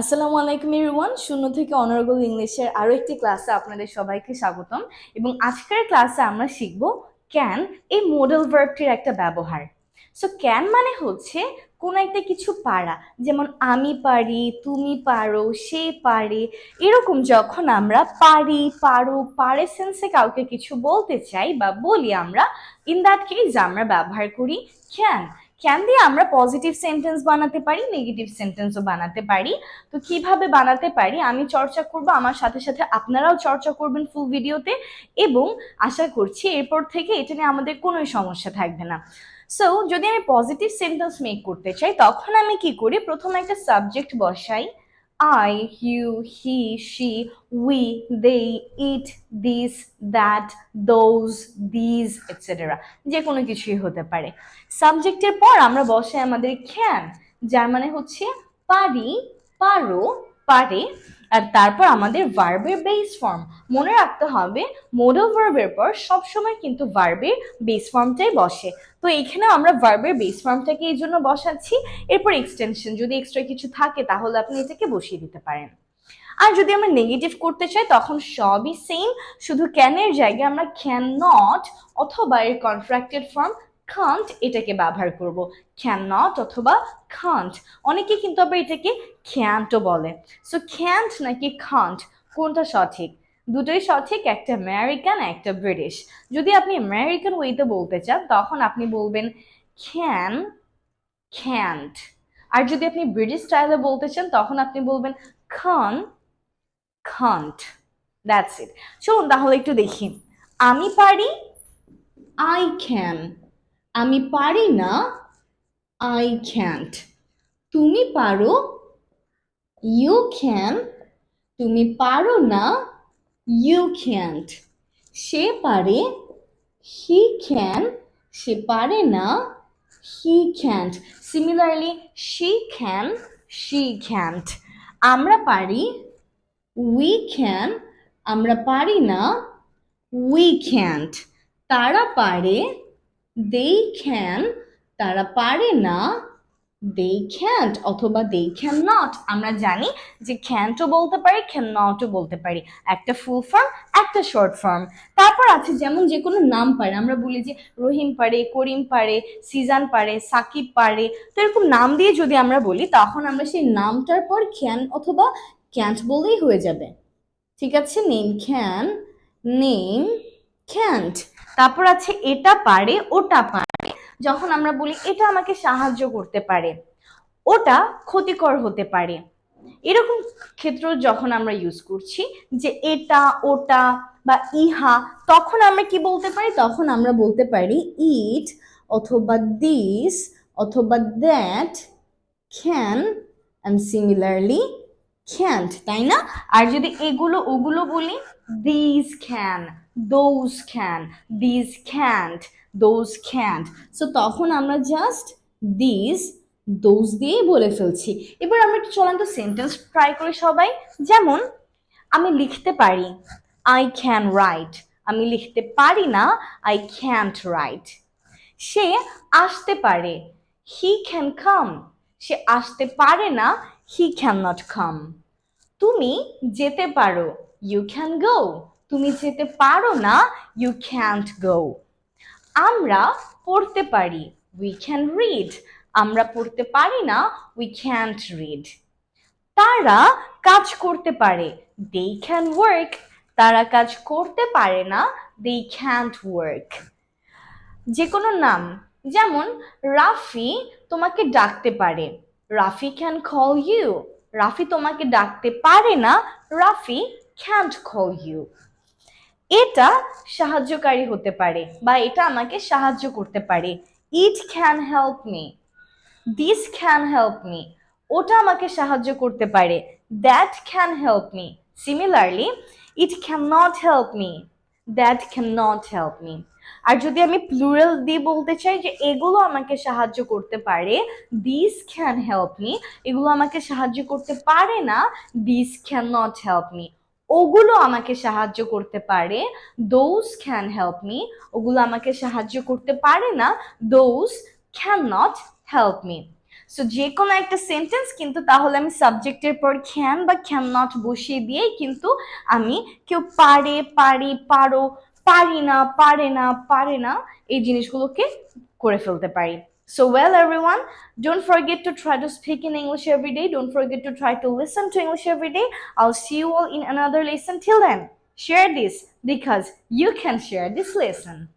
আসসালামু আলাইকুম এভরিওয়ান শূন্য থেকে অনারেবল ইংলিশের আরও একটি ক্লাসে আপনাদের সবাইকে স্বাগতম। এবং আজকের ক্লাসে আমরা শিখব ক্যান এই মডেল ভার্বটির একটা ব্যবহার। সো ক্যান মানে হচ্ছে কোনো একটা কিছু পারা, যেমন আমি পারি, তুমি পারো, সে পারে, এরকম যখন আমরা পারি, পারো, পারে সেন্সে কাউকে কিছু বলতে চাই বা বলি আমরা ইন দ্যাট কেস আমরা ব্যবহার করি ক্যান ক্যান দিয়ে আমরা পজিটিভ সেন্টেন্স বানাতে পারি নেগেটিভ সেন্টেন্সও বানাতে পারি। তো কীভাবে বানাতে পারি? আমি চর্চা করব, আমার সাথে সাথে আপনারাও চর্চা করবেন ফুল ভিডিওতে এবং আশা করছি এরপর থেকে এটা নিয়ে আমাদের কোনোই সমস্যা থাকবে না। সো যদি আমি পজিটিভ সেন্টেন্স মেক করতে চাই, তখন আমি কি করি? প্রথমে একটা সাবজেক্ট বসাই। I you, he, she, we, they, it, this, that, those, these, etc. যে কোনো কিছুই হতে পারে সাবজেক্টের পর আমরা বসে আমাদের ক্যান যার মানে হচ্ছে পারি পারো পারে আর তারপর আমাদের ভার্বের বেস ফর্ম মনে রাখতে হবে মোডাল ভার্বের পর সবসময় কিন্তু ভার্বের বেস ফর্মটাই বসে। তো এখানে আমরা ভার্বের বেস ফর্মটাকে এই জন্য বসাচ্ছি। এরপর এক্সটেনশন যদি এক্সট্রা কিছু থাকে তাহলে আপনি এটাকে বসিয়ে দিতে পারেন। আর যদি আমরা নেগেটিভ করতে চাই, তখন সবই সেম শুধু ক্যানের জায়গায় আমরা ক্যান নট অথবা এর কন্ট্রাক্টেড ফর্ম খান্ট এটাকে ব্যবহার করব। ক্যান নট অথবা খান্ট অনেকে কিন্তু আবার এটাকে খ্যান্টও বলে। সো খ্যান্ট নাকি খান্ট কোনটা সঠিক? দুটোই সঠিক, একটা আমেরিকান, একটা ব্রিটিশ। যদি আপনি আমেরিকান ওয়েতে বলতে চান, তখন আপনি বলবেন ক্যান খ্যান্ট আর যদি আপনি ব্রিটিশ স্টাইলে বলতে চান, তখন আপনি বলবেন খান খান্ট দ্যাটস ইট চলুন তাহলে একটু দেখি। আমি পারি আই ক্যান আমি পারি না আই ক্যান্ট তুমি পারো? ইউ ক্যান তুমি পারো না? ইউ ক্যান্ট সে পারে? হি ক্যান সে পারে না? He can't similarly she can she can't আমরা পারি? উই ক্যান আমরা পারি না? উই ক্যান্ট তারা পারে? দে ক্যান তারা পারে না দে ক্যান্ট অথবা দে ক্যান নট আমরা জানি যে ক্যান্টও বলতে পারি ক্যান নটও বলতে পারি। একটা ফুল ফর্ম একটা শর্ট ফর্ম তারপর আছে যেমন যে কোনো নাম পারে। আমরা বলি যে রহিম পারে, করিম পারে, সিজান পারে, সাকিব পারে। তো এরকম নাম দিয়ে যদি আমরা বলি, তখন আমরা সেই নামটার পর ক্যান অথবা ক্যান্ট বললেই হয়ে যাবে। ঠিক আছে? নেম ক্যান নেম ক্যান্ট তারপর আছে এটা পারে, ওটা পারে। যখন আমরা বলি, এটা আমাকে সাহায্য করতে পারে। ওটা ক্ষতিকর হতে পারে। এরকম ক্ষেত্র যখন আমরা ইউজ করছি যে এটা, ওটা বা ইহা, তখন আমরা কি বলতে পারি? তখন আমরা বলতে পারি ইট অথবা দিস অথবা that can and similarly can't তাই না? আর যদি এগুলো, ওগুলো বলি this can those can this can't those can't so তখন আমরা জাস্ট দিস দোজ দিয়েই বলে ফেলছি। এবার আমরা একটু চলন্ত সেন্টেন্স ট্রাই করি সবাই। যেমন, আমি লিখতে পারি আই ক্যান রাইট আমি লিখতে পারি না আই ক্যান্ট রাইট সে আসতে পারে হি ক্যান কাম সে আসতে পারে না হি ক্যান নট কাম তুমি যেতে পারো ইউ ক্যান গো তুমি যেতে পারো না ইউ ক্যান্ট গো আমরা পড়তে পারি উই ক্যান রিড আমরা পড়তে পারি না উই ক্যান্ট রিড তারা কাজ করতে পারে দে ক্যান ওয়ার্ক তারা কাজ করতে পারে না দে ক্যান্ট ওয়ার্ক যে কোনো নাম, যেমন রাফি তোমাকে ডাকতে পারে, Rafi can call you Rafi তোমাকে ডাকতে পারে না, রাফি ক্যান্ট কল ইউ এটা সাহায্যকারী হতে পারে বা এটা আমাকে সাহায্য করতে পারে। It can help me this can help me ওটা আমাকে সাহায্য করতে পারে। That can help me similarly it can not help me that can not help me আর যদি আমি প্লুরাল দিয়ে বলতে চাই যে এগুলো আমাকে সাহায্য করতে পারে দিস ক্যান হেল্প মি এগুলো আমাকে সাহায্য করতে পারে না this can not help me ওগুলো আমাকে সাহায্য করতে পারে। দোজ ক্যান হেল্প মি ওগুলো আমাকে সাহায্য করতে পারে না। Those can not help me so যে কোনো একটা সেন্টেন্স কিন্তু তাহলে আমি সাবজেক্টের পর ক্যান বা ক্যান নট বসিয়ে দিয়েই কিন্তু আমি কেউ পারে, পারি, পারো, পারি না, পারে না পারে না এই জিনিসগুলোকে করে ফেলতে পারি। So, well, everyone, don't forget to try to speak in English every day. Don't forget to try to listen to English every day. I'll see you all in another lesson. Till then, share this because you can share this lesson.